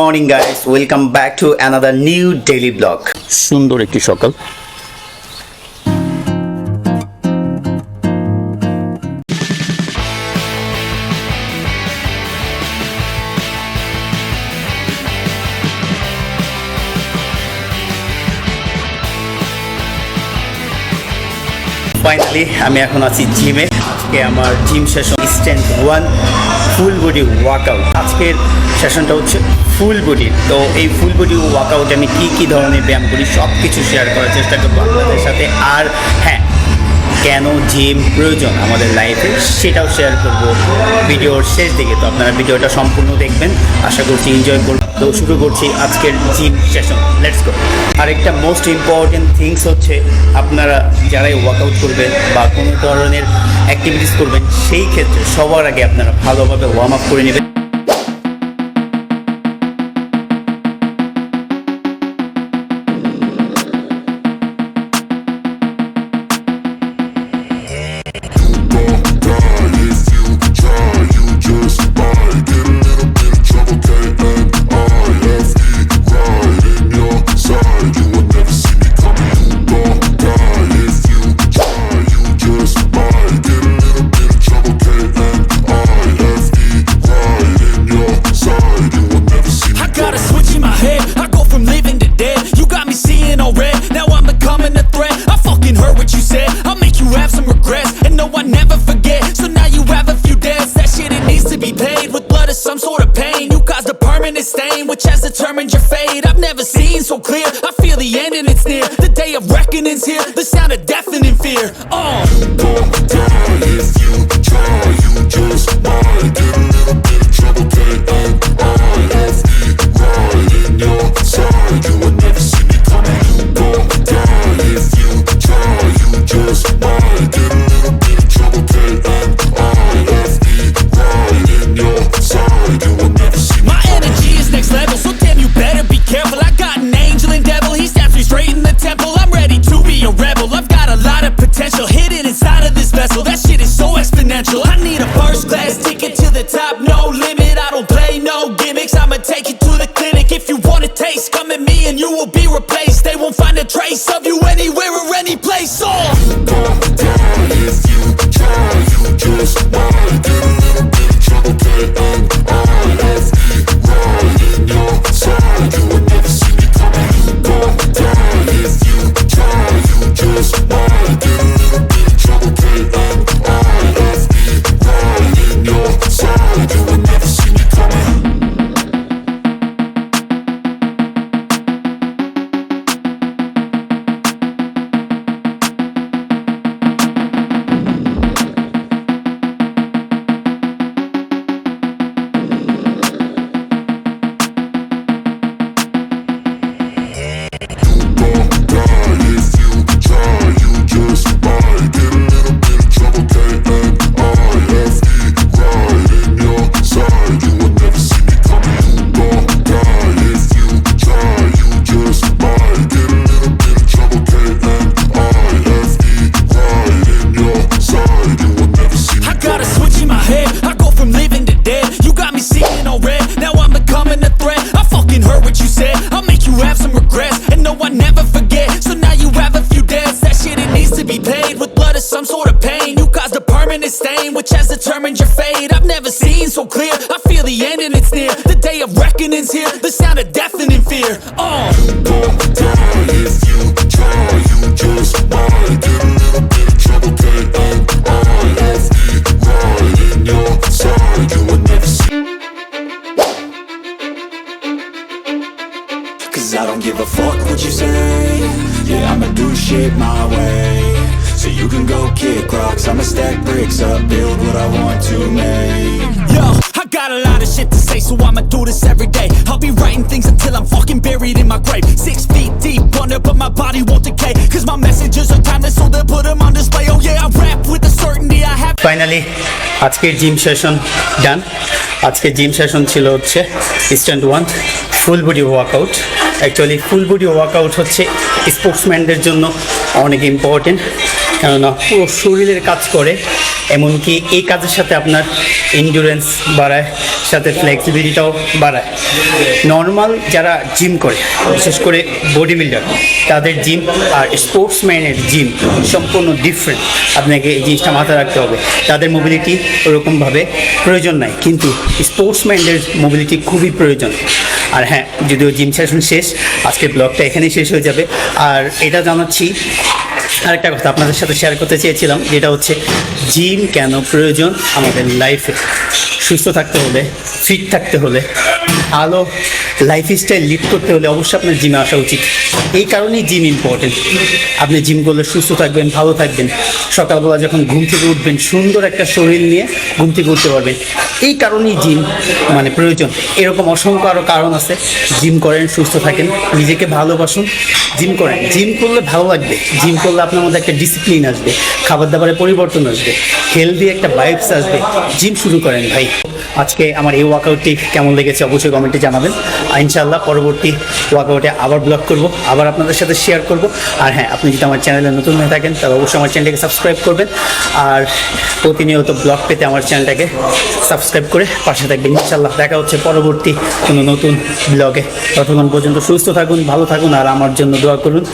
Morning guys welcome back to another new daily blog সুন্দর একটি সকাল। ফাইনালি আমি এখন আছি জিমে। আজকে আমার gym session strength one full body workout আজকের সেশনটা হচ্ছে ফুল বডি তো এই ফুল বডি ওয়ার্কআউটে আমি কী কী ধরনের ব্যায়াম করি সব কিছু শেয়ার করার চেষ্টা করব আপনাদের সাথে। আর হ্যাঁ কেন জিম প্রয়োজন আমাদের লাইফে সেটাও শেয়ার করব ভিডিওর শেষ দিকে। তো আপনারা ভিডিওটা সম্পূর্ণ দেখবেন। আশা করছি এনজয় করবেন। তো শুরু করছি আজকের জিম সেশন লেটস গো আরেকটা মোস্ট ইম্পর্টেন্ট থিংস হচ্ছে আপনারা যারাই ওয়ার্কআউট করবেন বা কোনো ধরনের অ্যাক্টিভিটিস করবেন, সেই ক্ষেত্রে সবার আগে আপনারা ভালোভাবে ওয়ার্ম আপ করে নেবেন। Never seen so clear. I feel the end and it's near. The day of reckoning's here. The sound of deafening fear. Uh. Oh. My face of you. clear. I feel the end and it's near. The day of reckoning's here. The sound of deafening fear. Uh. Oh. You try. You just might get a little bit of trouble. Right in your side. You never I don't give a fuck what you say. Yeah, I'ma do shit my way. you can go kick rocks I'ma stack bricks up, build what I want to make Yo, I got a lot of shit to say So I'ma do this every day I'll be writing things until I'm fucking buried in my grave Six feet deep under, but my body won't decay Cause my messages are timeless So they'll put them on display Oh yeah, I rap with the certainty I have finally আজকের gym session done আজকে gym session ছিল হচ্ছে stand one full body workout actually full body workout হচ্ছে স্পোর্টসম্যানদের জন্য অনেক important কেননা পুরো শরীরের কাজ করে, এমনকি এই কাজের সাথে আপনার এন্ডুরেন্স বাড়ায়, সাথে ফ্লেক্সিবিলিটিটাও বাড়ায়। নর্মাল যারা জিম করে, বিশেষ করে বডি বিল্ডার তাদের জিম আর স্পোর্টসম্যানের জিম সম্পূর্ণ ডিফারেন্ট আপনাকে এই জিনিসটা মাথায় রাখতে হবে। তাদের মোবিলিটি ওরকমভাবে প্রয়োজন নাই, কিন্তু স্পোর্টসম্যানদের মোবিলিটি খুবই প্রয়োজন। আর হ্যাঁ যদিও জিম সেশন শেষ আজকের ব্লগটা এখানেই শেষ হয়ে যাবে। আর এটা জানাচ্ছি আরেকটা কথা আপনাদের সাথে শেয়ার করতে চেয়েছিলাম, যেটা হচ্ছে জিম কেন প্রয়োজন আমাদের লাইফে সুস্থ থাকতে হলে ফিট থাকতে হলে আলো লাইফস্টাইল লিড করতে হলে অবশ্যই আপনার জিমে আসা উচিত। এই কারণেই জিম ইম্পর্টেন্ট আপনি জিম করলে সুস্থ থাকবেন, ভালো থাকবেন। সকালবেলা যখন ঘুম থেকে উঠবেন, সুন্দর একটা শরীর নিয়ে ঘুম থেকে উঠতে পারবেন। এই কারণেই জিম মানে প্রয়োজন। এরকম অসংখ্য আরও কারণ আছে। জিম করেন, সুস্থ থাকেন, নিজেকে ভালোবাসুন। জিম করেন। জিম করলে ভালো লাগবে। জিম করলে আপনার মধ্যে একটা ডিসিপ্লিন আসবে খাবার দাবারের পরিবর্তন আসবে হেলদি একটা ভাইবস আসবে। জিম শুরু করেন ভাই। আজকে আমার এই ওয়ার্কআউটটি কেমন লেগেছে? অবশ্যই কমেন্টে জানাবেন। ইনশাআল্লাহ পরবর্তী ওয়ার্কআউটে আবার ব্লগ করব, আবার আপনাদের সাথে শেয়ার করব। আর হ্যাঁ আপনি যদি আমার চ্যানেলে নতুন হয়ে থাকেন, তাহলে অবশ্যই আমার চ্যানেলটাকে সাবস্ক্রাইব করবেন। আর প্রতিনিয়ত ব্লগ পেতে আমার চ্যানেলটাকে সাবস্ক্রাইব করে পাশে থাকবেন। ইনশাআল্লাহ দেখা হচ্ছে পরবর্তী কোনো নতুন ব্লগে। ততক্ষণ পর্যন্ত সুস্থ থাকুন, ভালো থাকুন, আর আমার জন্য দোয়া করুন।